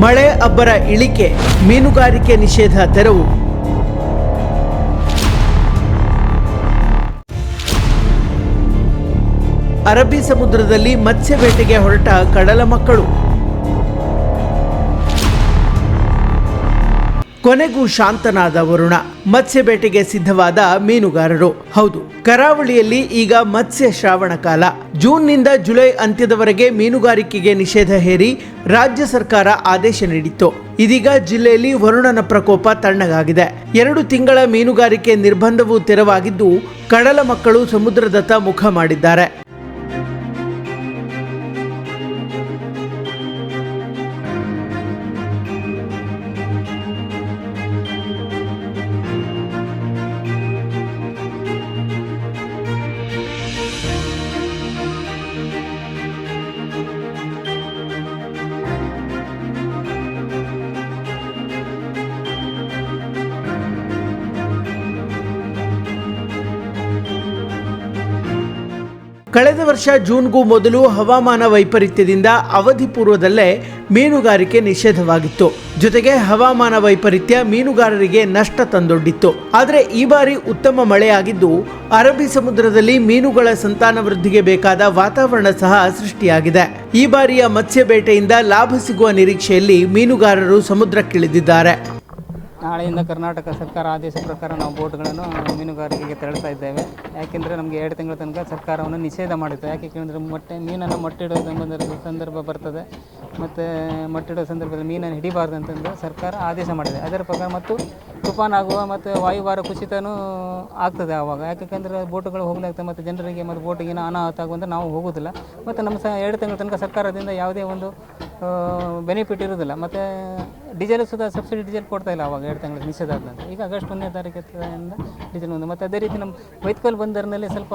ಮಳೆ ಅಬ್ಬರ ಇಳಿಕೆ ಮೀನುಗಾರಿಕೆ ನಿಷೇಧ ತೆರವು. ಅರಬ್ಬಿ ಸಮುದ್ರದಲ್ಲಿ ಮತ್ಸ್ಯ ಬೇಟೆಗೆ ಹೊರಟ ಕಡಲ ಮಕ್ಕಳು. ಕೊನೆಗೂ ಶಾಂತನಾದ ವರುಣ ಮತ್ಸ್ಯ ಬೇಟೆಗೆ ಸಿದ್ಧವಾದ ಮೀನುಗಾರರು. ಹೌದು, ಕರಾವಳಿಯಲ್ಲಿ ಈಗ ಮತ್ಸ್ಯ ಶ್ರಾವಣ ಕಾಲ. ಜೂನ್ನಿಂದ ಜುಲೈ ಅಂತ್ಯದವರೆಗೆ ಮೀನುಗಾರಿಕೆಗೆ ನಿಷೇಧ ಹೇರಿ ರಾಜ್ಯ ಸರ್ಕಾರ ಆದೇಶ ನೀಡಿತ್ತು. ಇದೀಗ ಜಿಲ್ಲೆಯಲ್ಲಿ ವರುಣನ ಪ್ರಕೋಪ ತಣ್ಣಗಾಗಿದೆ. ಎರಡು ತಿಂಗಳ ಮೀನುಗಾರಿಕೆ ನಿರ್ಬಂಧವು ತೆರವಾಗಿದ್ದು, ಕಡಲ ಮಕ್ಕಳು ಸಮುದ್ರದತ್ತ ಮುಖ ಮಾಡಿದ್ದಾರೆ. ಕಳೆದ ವರ್ಷ ಜೂನ್ಗೂ ಮೊದಲು ಹವಾಮಾನ ವೈಪರೀತ್ಯದಿಂದ ಅವಧಿ ಪೂರ್ವದಲ್ಲೇ ಮೀನುಗಾರಿಕೆ ನಿಷೇಧವಾಗಿತ್ತು. ಜೊತೆಗೆ ಹವಾಮಾನ ವೈಪರೀತ್ಯ ಮೀನುಗಾರರಿಗೆ ನಷ್ಟ ತಂದೊಡ್ಡಿತ್ತು. ಆದರೆ ಈ ಬಾರಿ ಉತ್ತಮ ಮಳೆಯಾಗಿದ್ದು, ಅರಬ್ಬಿ ಸಮುದ್ರದಲ್ಲಿ ಮೀನುಗಳ ಸಂತಾನ ವೃದ್ಧಿಗೆ ಬೇಕಾದ ವಾತಾವರಣ ಸಹ ಸೃಷ್ಟಿಯಾಗಿದೆ. ಈ ಬಾರಿಯ ಮತ್ಸ್ಯ ಬೇಟೆಯಿಂದ ಲಾಭ ಸಿಗುವ ನಿರೀಕ್ಷೆಯಲ್ಲಿ ಮೀನುಗಾರರು ಸಮುದ್ರಕ್ಕಿಳಿದಿದ್ದಾರೆ. ನಾಳೆಯಿಂದ ಕರ್ನಾಟಕ ಸರ್ಕಾರ ಆದೇಶ ಪ್ರಕಾರ ನಾವು ಬೋಟ್ಗಳನ್ನು ಮೀನುಗಾರಿಕೆಗೆ ತೆರಳ್ತಾ ಇದ್ದೇವೆ. ಯಾಕೆಂದರೆ ನಮಗೆ ಎರಡು ತಿಂಗಳ ತನಕ ಸರ್ಕಾರವನ್ನು ನಿಷೇಧ ಮಾಡಿತ್ತು. ಯಾಕೆ ಕೇಳಿದ್ರೆ ಮೊಟ್ಟೆ, ಮೀನನ್ನು ಮೊಟ್ಟೆಡುವ ಸಂದರ್ಭ ಸಂದರ್ಭ ಬರ್ತದೆ. ಮತ್ತು ಮೊಟ್ಟೆಡುವ ಸಂದರ್ಭದಲ್ಲಿ ಮೀನನ್ನು ಹಿಡಿಬಾರ್ದು ಅಂತಂದು ಸರ್ಕಾರ ಆದೇಶ ಮಾಡಿದೆ. ಅದರ ಪ್ರಕಾರ ಮತ್ತು ತುಫಾನ್ ಆಗುವ ಮತ್ತು ವಾಯುಭಾರ ಕುಸಿತನೂ ಆಗ್ತದೆ ಆವಾಗ. ಯಾಕೆಂದರೆ ಬೋಟುಗಳು ಹೋಗ್ಲಾಗ್ತದೆ ಮತ್ತು ಜನರಿಗೆ ಮತ್ತು ಬೋಟಿಗೆ ಅನಾಹುತ ಆಗುವಂತ ನಾವು ಹೋಗೋದಿಲ್ಲ ಮತ್ತು ನಮ್ಮ ಸ ಎರಡು ತಿಂಗಳ ತನಕ ಸರ್ಕಾರದಿಂದ ಯಾವುದೇ ಒಂದು ಬೆನಿಫಿಟ್ ಇರೋದಿಲ್ಲ ಮತ್ತು ಡೀಸೆಲ್ ಸುದ ಸಬ್ಸಿಡಿ ಡೀಸೆಲ್ ಕೊಡ್ತಾ ಇಲ್ಲ ಅವಾಗ ಎರಡು ತಿಂಗಳು ನಿಷೇಧ ಆದ ನಂತರ. ಈಗ ಆಗಸ್ಟ್ ಒಂದನೇ ತಾರೀಕಿಂದ ಡೀಸೆಲ್ ಒಂದು ಮತ್ತು ಅದೇ ರೀತಿ ನಮ್ಮ ವೈತ್ಕಲ್ ಬಂದರಿನಲ್ಲಿ ಸ್ವಲ್ಪ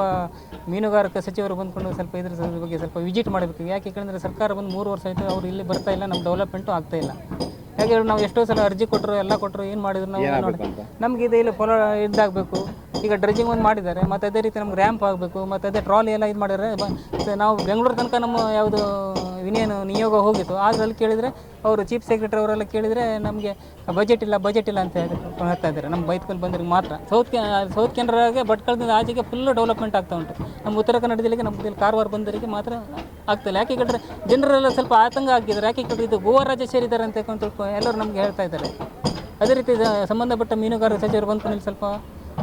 ಮೀನುಗಾರಿಕೆ ಸಚಿವರು ಬಂದ್ಕೊಂಡು ಸ್ವಲ್ಪ ಇದ್ರ ಬಗ್ಗೆ ಸ್ವಲ್ಪ ವಿಸಿಟ್ ಮಾಡಬೇಕು. ಯಾಕೆ ಕೇಳಿದ್ರೆ ಸರ್ಕಾರ ಬಂದು ಮೂರು ವರ್ಷ ಆಯಿತು ಅವರು ಇಲ್ಲಿ ಬರ್ತಾ ಇಲ್ಲ ನಮ್ಮ ಡೆವಲಪ್ಮೆಂಟು ಆಗ್ತಾ ಇಲ್ಲ. ಯಾಕೆ ನಾವು ಎಷ್ಟೋ ಸಲ ಅರ್ಜಿ ಕೊಟ್ಟರು ಎಲ್ಲ ಕೊಟ್ಟರು ಏನು ಮಾಡಿದ್ರು ನಾವು ನೋಡಿ ನಮಗೆ ಇದು ಇಲ್ಲಿ ಫಾಲೋ ಇದಾಗಬೇಕು. ಈಗ ಡ್ರೆಜಿಂಗ್ ಒಂದು ಮಾಡಿದ್ದಾರೆ ಮತ್ತು ಅದೇ ರೀತಿ ನಮ್ಗೆ ರ್ಯಾಂಪ್ ಆಗಬೇಕು ಮತ್ತು ಅದೇ ಟ್ರಾಲಿ ಎಲ್ಲ ಇದು ಮಾಡಿದರೆ ನಾವು ಬೆಂಗಳೂರು ತನಕ ನಮ್ಮ ಯಾವುದು ವಿನಿಯನ ನಿಯೋಗ ಹೋಗಿತ್ತು. ಆದ್ರೆ ಅಲ್ಲಿ ಕೇಳಿದರೆ ಅವರು ಚೀಫ್ ಸೆಕ್ರೆಟರಿ ಅವರೆಲ್ಲ ಕೇಳಿದರೆ ನಮಗೆ ಬಜೆಟ್ ಇಲ್ಲ ಬಜೆಟ್ ಇಲ್ಲ ಅಂತ ಹೇಳಿ ಹೇಳ್ತಾ ಇದ್ದಾರೆ. ನಮ್ಮ ಬೈತ್ಕೊಂಡು ಬಂದ್ರಿಗೆ ಮಾತ್ರ. ಸೌತ್ ಕೆ ಸೌತ್ ಕೆನರಾಗೆ ಭಟ್ಕಳದಿಂದ ಆಚೆಗೆ ಫುಲ್ಲು ಡೆವಲಪ್ಮೆಂಟ್ ಆಗ್ತಾ ಉಂಟು. ನಮ್ಮ ಉತ್ತರ ಕನ್ನಡ ಜಿಲ್ಲೆಗೆ ನಮ್ಮ ಕಾರವಾರ ಬಂದರಿಗೆ ಮಾತ್ರ ಆಗ್ತಿಲ್ಲ ಯಾಕೆ ಕೇಳಿದ್ರೆ ಜನರೆಲ್ಲ ಸ್ವಲ್ಪ ಆತಂಕ ಆಗಿದ್ದಾರೆ. ಯಾಕೆ ಕೇಳಿದ್ರೆ ಇದು ಗೋವಾ ರಾಜ್ಯ ಸೇರಿದ್ದಾರೆ ಅಂತ ಎಲ್ಲರೂ ನಮಗೆ ಹೇಳ್ತಾ ಇದ್ದಾರೆ. ಅದೇ ರೀತಿ ಸಂಬಂಧಪಟ್ಟ ಮೀನುಗಾರ ಸಚಿವರು ಬಂದ್ಕೊಂಡು ಸ್ವಲ್ಪ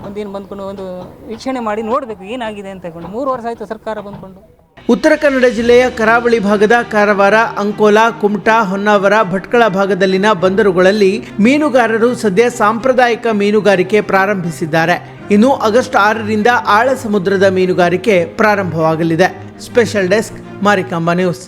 ಒಂದೇನು ಬಂದ್ಕೊಂಡು ಒಂದು ವೀಕ್ಷಣೆ ಮಾಡಿ ನೋಡಬೇಕು ಏನಾಗಿದೆ ಅಂತ ಹೇಳ್ಕೊಂಡು. ಮೂರು ವರ್ಷ ಆಯಿತು ಸರ್ಕಾರ ಬಂದ್ಕೊಂಡು. ಉತ್ತರ ಕನ್ನಡ ಜಿಲ್ಲೆಯ ಕರಾವಳಿ ಭಾಗದ ಕಾರವಾರ, ಅಂಕೋಲಾ, ಕುಮಟಾ, ಹೊನ್ನಾವರ, ಭಟ್ಕಳ ಭಾಗದಲ್ಲಿನ ಬಂದರುಗಳಲ್ಲಿ ಮೀನುಗಾರರು ಸದ್ಯ ಸಾಂಪ್ರದಾಯಿಕ ಮೀನುಗಾರಿಕೆ ಪ್ರಾರಂಭಿಸಿದ್ದಾರೆ. ಇನ್ನು ಆಗಸ್ಟ್ ಆರರಿಂದ ಆಳ ಸಮುದ್ರದ ಮೀನುಗಾರಿಕೆ ಪ್ರಾರಂಭವಾಗಲಿದೆ. Special desk Marikamba news.